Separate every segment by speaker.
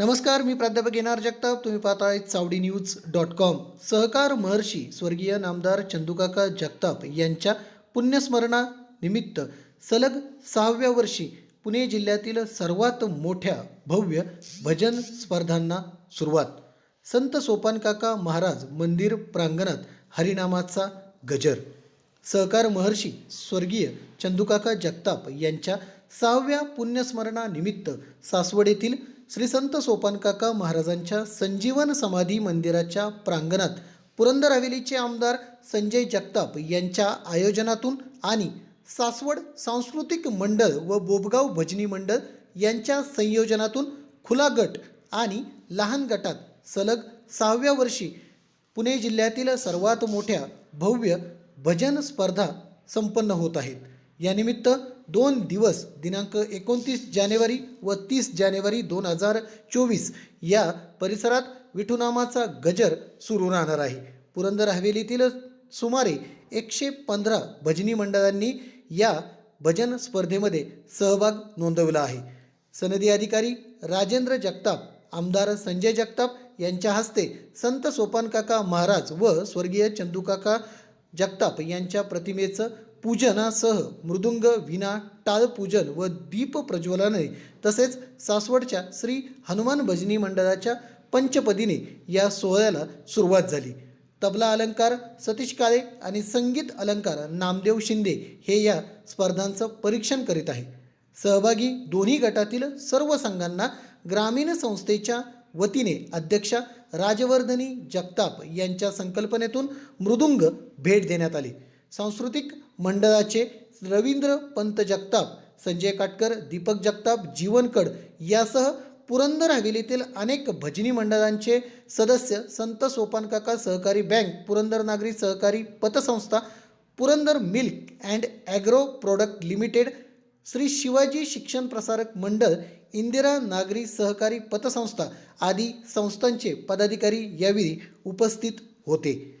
Speaker 1: नमस्कार मी प्राध्यापक येणार जगताप. तुम्ही पाहताय चावडी न्यूज डॉट कॉम. सहकार महर्षी स्वर्गीय नामदार चंदुकाका जगताप यांच्या पुण्यस्मरणा निमित्त सलग सहाव्या वर्षी पुणे जिल्ह्यातील सर्वात मोठ्या भव्य भजन स्पर्धांना सुरुवात. संत सोपानकाका महाराज मंदिर प्रांगणात हरिनामाचा गजर. सहकार महर्षी स्वर्गीय चंदुकाका जगताप यांच्या सहाव्या पुण्यस्मरणानिमित्त सासवड येथील श्री संत सोपानकाका महाराजांच्या संजीवन समाधी मंदिराच्या प्रांगणात पुरंदर हवेलीचे आमदार संजय जगताप यांच्या आयोजनातून आणि सासवड सांस्कृतिक मंडळ व बोबगाव भजनी मंडळ यांच्या संयोजनातून खुला गट आणि लहान गटात सलग सहाव्या वर्षी पुणे जिल्ह्यातील सर्वात मोठ्या भव्य भजन स्पर्धा संपन्न होत आहेत. यानिमित्त दोन दिवस दिनांक एकोणतीस जानेवारी व तीस जानेवारी दोन हजार चोवीस या परिसरात विठुनामाचा गजर सुरू राहणार आहे. पुरंदर हवेलीतील सुमारे एकशे पंधरा भजनी मंडळांनी या भजन स्पर्धेमध्ये सहभाग नोंदवला आहे. सनदी अधिकारी राजेंद्र जगताप आमदार संजय जगताप यांच्या हस्ते संत सोपानकाका महाराज व स्वर्गीय चंदूकाका जगताप यांच्या प्रतिमेचं पूजनासह मृदुंग विना टाळपूजन व दीप प्रज्वलने तसेच सासवडच्या श्री हनुमान भजनी मंडळाच्या पंचपदीने या सोहळ्याला सुरुवात झाली. तबला अलंकार सतीश काळे आणि संगीत अलंकार नामदेव शिंदे हे या स्पर्धांचं परीक्षण करीत आहे. सहभागी दोन्ही गटातील सर्व संघांना ग्रामीण संस्थेच्या वतीने अध्यक्षा राजवर्धनी जगताप यांच्या संकल्पनेतून मृदुंग भेट देण्यात आली. सांस्कृतिक मंडळाचे रवींद्र पंत जगताप संजय काटकर दीपक जगताप जीवनकड यासह पुरंदर हवेलीतील अनेक भजनी मंडळांचे सदस्य संत सोपानकाका सहकारी बँक पुरंदर नागरी सहकारी पतसंस्था Purandar milk and agro product limited Shri Shivaji शिक्षण प्रसारक मंडळ इंदिरा नागरी सहकारी पतसंस्था आदी संस्थांचे पदाधिकारी यावेळी उपस्थित होते.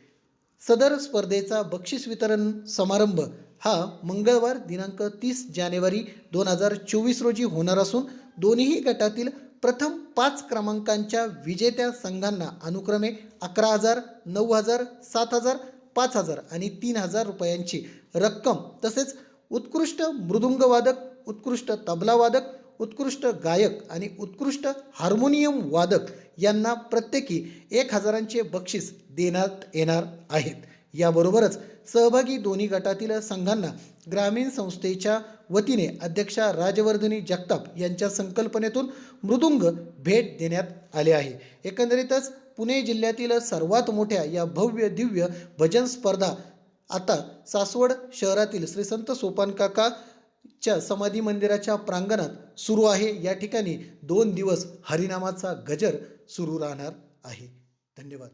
Speaker 1: सदर स्पर्धेचा बक्षीस वितरण समारंभ हा मंगळवार दिनांक तीस जानेवारी दोन हजार चोवीस रोजी होणार असून दोन्ही गटातील प्रथम पाच क्रमांकांच्या विजेत्या संघांना अनुक्रमे अकरा हजार नऊ हजार सात हजार पाच हजार आणि तीन हजार रुपयांची रक्कम तसेच उत्कृष्ट मृदुंगवादक उत्कृष्ट तबलावादक उत्कृष्ट गायक आणि उत्कृष्ट हार्मोनियम वादक यांना प्रत्येकी एक हजारांचे बक्षीस देण्यात येणार आहेत. याबरोबरच सहभागी दोन्ही गटातील संघांना ग्रामीण संस्थेच्या वतीने अध्यक्षा राजवर्धनी जगताप यांच्या संकल्पनेतून मृदुंग भेट देण्यात आले आहे. एकंदरीतच पुणे जिल्ह्यातील सर्वात मोठ्या या भव्य दिव्य भजन स्पर्धा आता सासवड शहरातील श्री संत सोपानकाका च्या समाधी मंदिराच्या प्रांगणात सुरू आहे. या ठिकाणी दोन दिवस हरिनामाचा गजर सुरू राहणार आहे. धन्यवाद.